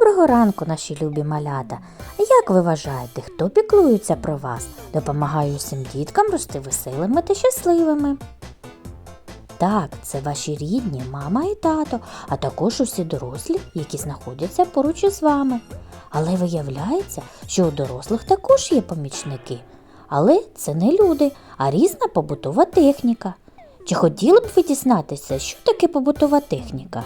Доброго ранку, наші любі малята. Як ви вважаєте, хто піклується про вас, допомагає усім діткам рости веселими та щасливими? Так, це ваші рідні, мама і тато, а також усі дорослі, які знаходяться поруч із вами. Але виявляється, що у дорослих також є помічники. Але це не люди, а різна побутова техніка. Чи хотіли б ви дізнатися, що таке побутова техніка?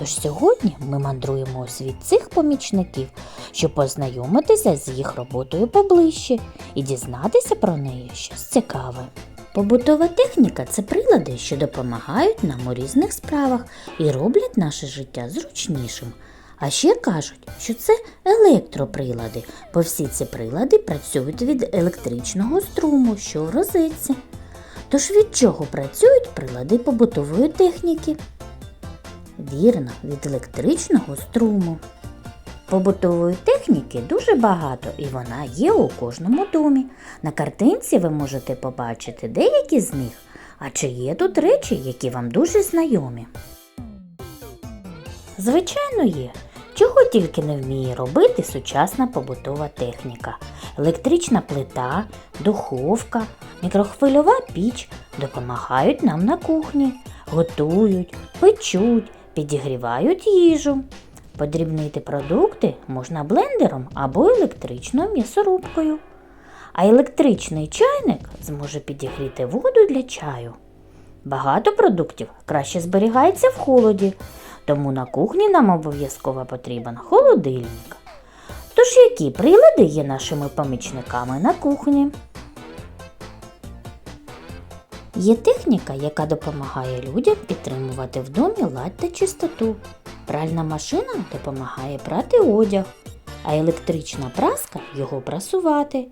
Тож сьогодні ми мандруємо у світ цих помічників, щоб познайомитися з їх роботою поближче і дізнатися про неї щось цікаве. Побутова техніка це прилади, що допомагають нам у різних справах і роблять наше життя зручнішим. А ще кажуть, що це електроприлади, бо всі ці прилади працюють від електричного струму, що в розетці. Тож від чого працюють прилади побутової техніки? Вірно, від електричного струму. Побутової техніки дуже багато і вона є у кожному домі. На картинці ви можете побачити деякі з них. А чи є тут речі, які вам дуже знайомі? Звичайно, є. Чого тільки не вміє робити сучасна побутова техніка. Електрична плита, духовка, мікрохвильова піч допомагають нам на кухні, готують, печуть, підігрівають їжу. Подрібнити продукти можна блендером або електричною м'ясорубкою. А електричний чайник зможе підігріти воду для чаю. Багато продуктів краще зберігається в холоді, тому на кухні нам обов'язково потрібен холодильник. Тож які прилади є нашими помічниками на кухні? Є техніка, яка допомагає людям підтримувати в домі лад та чистоту. Пральна машина допомагає прати одяг, а електрична праска його прасувати.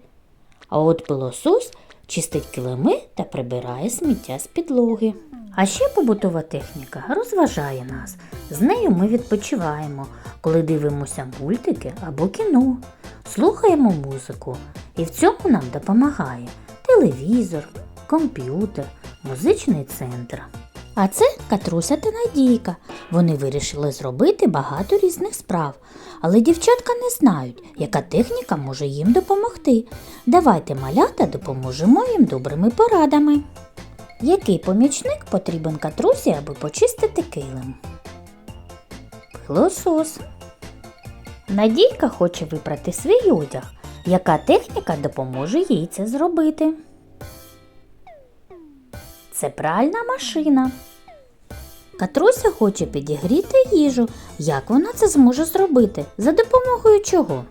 А от пилосос чистить килими та прибирає сміття з підлоги. А ще побутова техніка розважає нас. З нею ми відпочиваємо, коли дивимося мультики або кіно, слухаємо музику. І в цьому нам допомагає телевізор, комп'ютер, музичний центр. А це Катруся та Надійка. Вони вирішили зробити багато різних справ, але дівчатка не знають, яка техніка може їм допомогти. Давайте малята допоможемо їм добрими порадами. Який помічник потрібен Катрусі, аби почистити килим? Пилосос. Надійка хоче випрати свій одяг. Яка техніка допоможе їй це зробити? Це пральна машина. Катруся хоче підігріти їжу. Як вона це зможе зробити? За допомогою чого?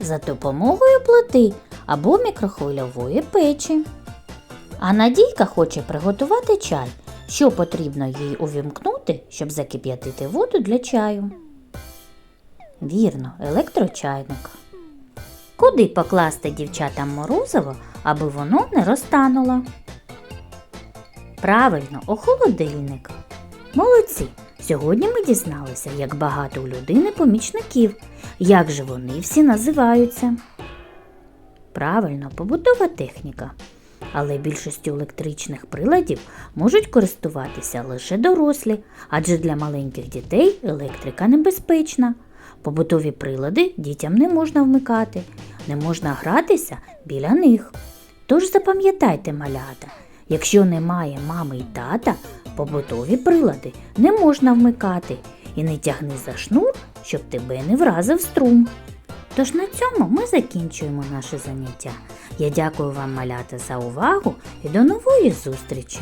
За допомогою плити або мікрохвильової печі. А Надійка хоче приготувати чай. Що потрібно їй увімкнути, щоб закип'ятити воду для чаю? Вірно, електрочайник. Куди покласти дівчатам морозиво, аби воно не розтануло? Правильно, у холодильник. Молодці! Сьогодні ми дізналися, як багато у людини помічників, як же вони всі називаються. Правильно, побутова техніка. Але більшістю електричних приладів можуть користуватися лише дорослі, адже для маленьких дітей електрика небезпечна. Побутові прилади дітям не можна вмикати, не можна гратися біля них. Тож запам'ятайте, малята, якщо немає мами й тата, побутові прилади не можна вмикати і не тягни за шнур, щоб тебе не вразив струм. Тож на цьому ми закінчуємо наше заняття. Я дякую вам, малята, за увагу і до нової зустрічі!